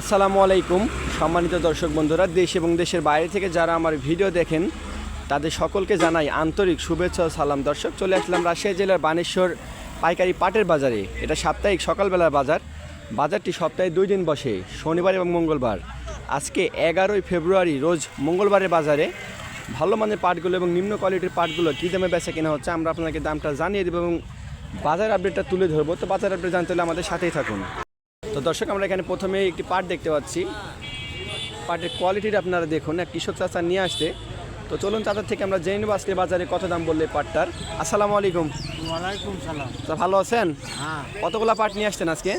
আসসালামু আলাইকুম, সম্মানিত দর্শক বন্ধুরা, দেশ এবং দেশের বাইরে থেকে যারা আমার ভিডিও দেখেন, তাদের সকলকে জানাই আন্তরিক শুভেচ্ছা সালাম। দর্শক, চলে আসলাম রাজশাহী জেলার বানেশ্বর পাইকারি পাটের বাজারে। এটা সাপ্তাহিক সকালবেলার বাজার। বাজারটি সপ্তাহে দুই দিন বসে, শনিবার এবং মঙ্গলবার। আজকে এগারোই ফেব্রুয়ারি, রোজ মঙ্গলবারের বাজারে। ভালো মানের পাটগুলো এবং নিম্ন কোয়ালিটির পাটগুলো কী দামে বেচা কেনা হচ্ছে আমরা আপনাকে দামটা জানিয়ে দেবো এবং বাজার আপডেটটা তুলে ধরবো। তো বাজার আপডেট জানতে হলে আমাদের সাথেই থাকুন। তো দর্শক আমরা এখানে প্রথমে একটি পাট দেখতে পাচ্ছি। পাটের কোয়ালিটিটা আপনারা দেখুন এক কৃষক চাচা নিয়ে আসছে। তো চলুন চাচার থেকে আমরা জেনে নেব আজকে বাজারে কত দাম বললে পাটটার। আসসালামু আলাইকুম। ওয়ালাইকুম সালাম। তা ভালো আছেন? হ্যাঁ। কতগুলা পাট নিয়ে আসছেন আজকে?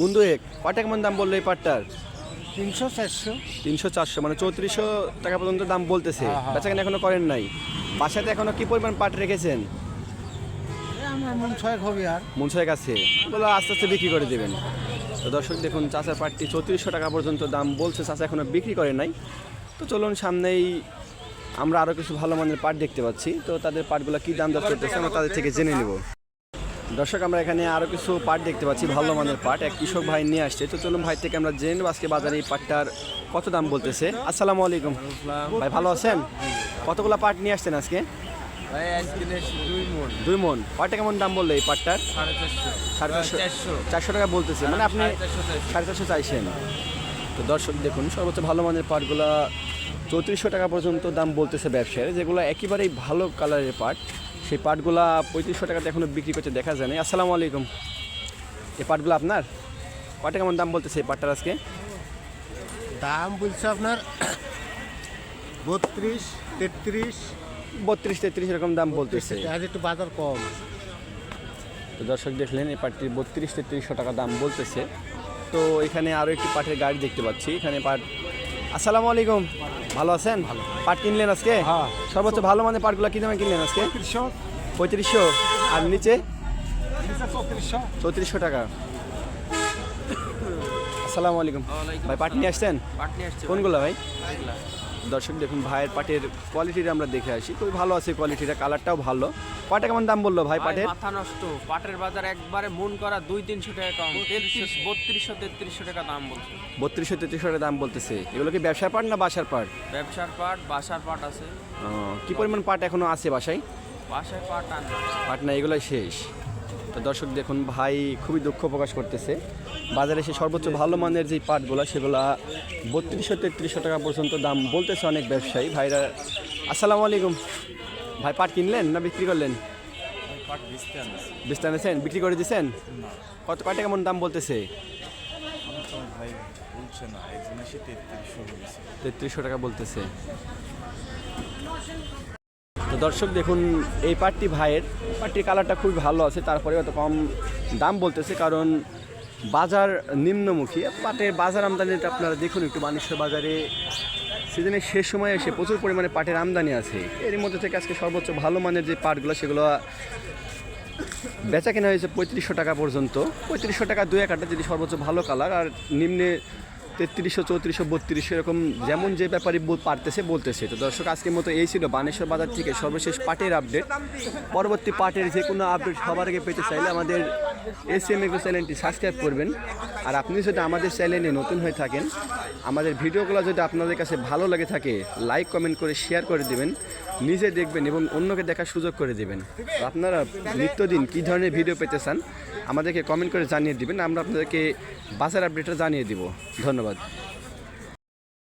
মুন্দু এক কটা কেমন দাম বলল এই পাটটার? তিনশো চারশো। তিনশো চারশো মানে চৌত্রিশশো টাকা পর্যন্ত দাম বলতেছে। হ্যাঁ, হ্যাঁ। বেচা কেনা এখনও করেন নাই। বাসাতে এখনও কি পরিমাণ পাট রেখেছেন? আমার মন ছয় খবি আর। মুন্সের কাছে ওগুলো আস্তে আস্তে বিক্রি করে দেবেন। তো দর্শক, দেখুন চাচার পাটটি চৌত্রিশশো টাকা পর্যন্ত দাম বলছে চাচা এখনও বিক্রি করে নাই। তো চলুন, সামনেই আমরা আরও কিছু ভালো মানের পাট দেখতে পাচ্ছি। তো তাদের পাটগুলো কী দাম দর করতেছে, আমরা তাদের থেকে জেনে নেব। দর্শক, আমরা এখানে আরও কিছু পাট দেখতে পাচ্ছি, ভালো মানের পাট। এক কৃষক ভাই নিয়ে আসছে। তো চলুন, ভাই থেকে আমরা জেনে নেব আজকে বাজারে এই পাটটার কত দাম বলতেছে। আসসালামু আলাইকুম। ভাই, ভালো আছেন? কতগুলো পাট নিয়ে আসছেন আজকে? দুই মন। দুই কেমন দাম বললে এই পাটটার? সাড়ে চারশো। চারশো। টাকা বলতেছে। মানে আপনি সাড়ে চারশো চাইছেন। তো দর্শক দেখুন সর্বোচ্চ ভালো মানের পাটগুলা চৌত্রিশশো টাকা পর্যন্ত দাম বলতেছে ব্যবসায়ীরা যেগুলো একেবারেই ভালো কালারের পাট। সেই পাটগুলা পঁয়ত্রিশশো টাকাতে এখনও বিক্রি করতে দেখা যায় না আসসালামু আলাইকুম। এই পাটগুলো আপনার? কয়টা কেমন দাম বলতেছে এই পাটটার আজকে? দাম বলছে আপনার বত্রিশ তেত্রিশ বত্রিশ তেত্রিশ এরকম দাম বলতেছে। আজ একটু বাজার কম। তো দর্শক দেখলেন এই পাটটির বত্রিশ তেত্রিশশো টাকা দাম বলতেছে। তো এখানে আরও একটি পাটের গাড়ি দেখতে পাচ্ছি। এখানে পাট আসসালামু আলাইকুম। ভালো আছেন? পাট কিনলেন আজকে? হ্যাঁ। সর্বোচ্চ ভালো মানের পাটগুলো কি দামে কিনলেন আজকে? পঁয়ত্রিশশো। আর নিচে? চৌত্রিশশো। চৌত্রিশশো টাকা। আসসালামু আলাইকুম। ভাই পাট নিয়ে আসছেন? কোনগুলো ভাই? দর্শক দেখুন ভাইয়ের পাটের কোয়ালিটিটা আমরা দেখে আসি। খুবই ভালো আছে কোয়ালিটিটা কালারটাও ভালো। কয়টা কেমন দাম বলল ভাই পাটের? মাথা নষ্ট। পাটের বাজার একবারে মন করা দুই তিনশো টাকা কম। তেত্রিশ বত্রিশশো তেত্রিশশো টাকা দাম বলছে। বত্রিশশো তেত্রিশশো টাকা দাম বলতেছে। এগুলো কি ব্যবসার পাট না বাসার পাট? ব্যবসার পাট বাসার পাট আছে। কি পরিমাণ পাট এখনও আছে বাসায়? বাসায় পাট আন পাট না এগুলোই শেষ। তো দর্শক দেখুন ভাই খুবই দুঃখ প্রকাশ করতেছে। বাজারে এসে সর্বোচ্চ ভালো মানের যে পাটগুলো সেগুলা বত্রিশশো তেত্রিশশো টাকা পর্যন্ত দাম বলতেছে অনেক ব্যবসায়ী। ভাইরা আসসালামু আলাইকুম। ভাই পাট কিনলেন না বিক্রি করলেন? বিস্তার আনেছেন? বিক্রি করে দিয়েছেন? কত কয়টা কেমন দাম বলতেছে? তেত্রিশশো টাকা বলতেছে। তো দর্শক দেখুন, এই পাটটি ভাইয়ের। পাটটির কালারটা খুবই ভালো আছে, তারপরে অত কম দাম বলতেছে, কারণ বাজার নিম্নমুখী। পাটের বাজার আমদানিটা আপনারা দেখুন একটু, বাণিজ্য বাজারে সিজনের শেষ সময় এসে প্রচুর পরিমাণে পাটের আমদানি আছে। এর মধ্যে থেকে আজকে সর্বোচ্চ ভালো মানের যে পাটগুলো, সেগুলো বেচা কেনা হয়েছে পঁয়ত্রিশশো টাকা পর্যন্ত। পঁয়ত্রিশশো টাকা দুই একটা যদি সর্বোচ্চ ভালো কালার, আর নিম্নে তেত্রিশশো, চৌত্রিশশো, বত্রিশশো এরকম যেমন যে ব্যাপারে পারতেছে, বলতেছে। তো দর্শক, আজকের মতো এই ছিল বানেশ্বর বাজার থেকে সর্বশেষ পার্টের আপডেট। পরবর্তী পার্টের যে কোনো আপডেট সবার আগে পেতে চাইলে আমাদের এস ইকো চ্যানেলটি সাবস্ক্রাইব করবেন। আর আপনি যদি আমাদের চ্যানেলে নতুন হয়ে থাকেন, আমাদের ভিডিওগুলো যদি আপনাদের কাছে ভালো লাগে থাকে, লাইক, কমেন্ট করে শেয়ার করে দেবেন, নিজে দেখবেন এবং অন্যকে দেখার সুযোগ করে দেবেন। আপনারা নিত্যদিন কী ধরনের ভিডিও পেতে চান, আমাদেরকে কমেন্ট করে জানিয়ে দিবেন, আমরা আপনাদেরকে বাজার আপডেটটা জানিয়ে দিব। ধন্যবাদ।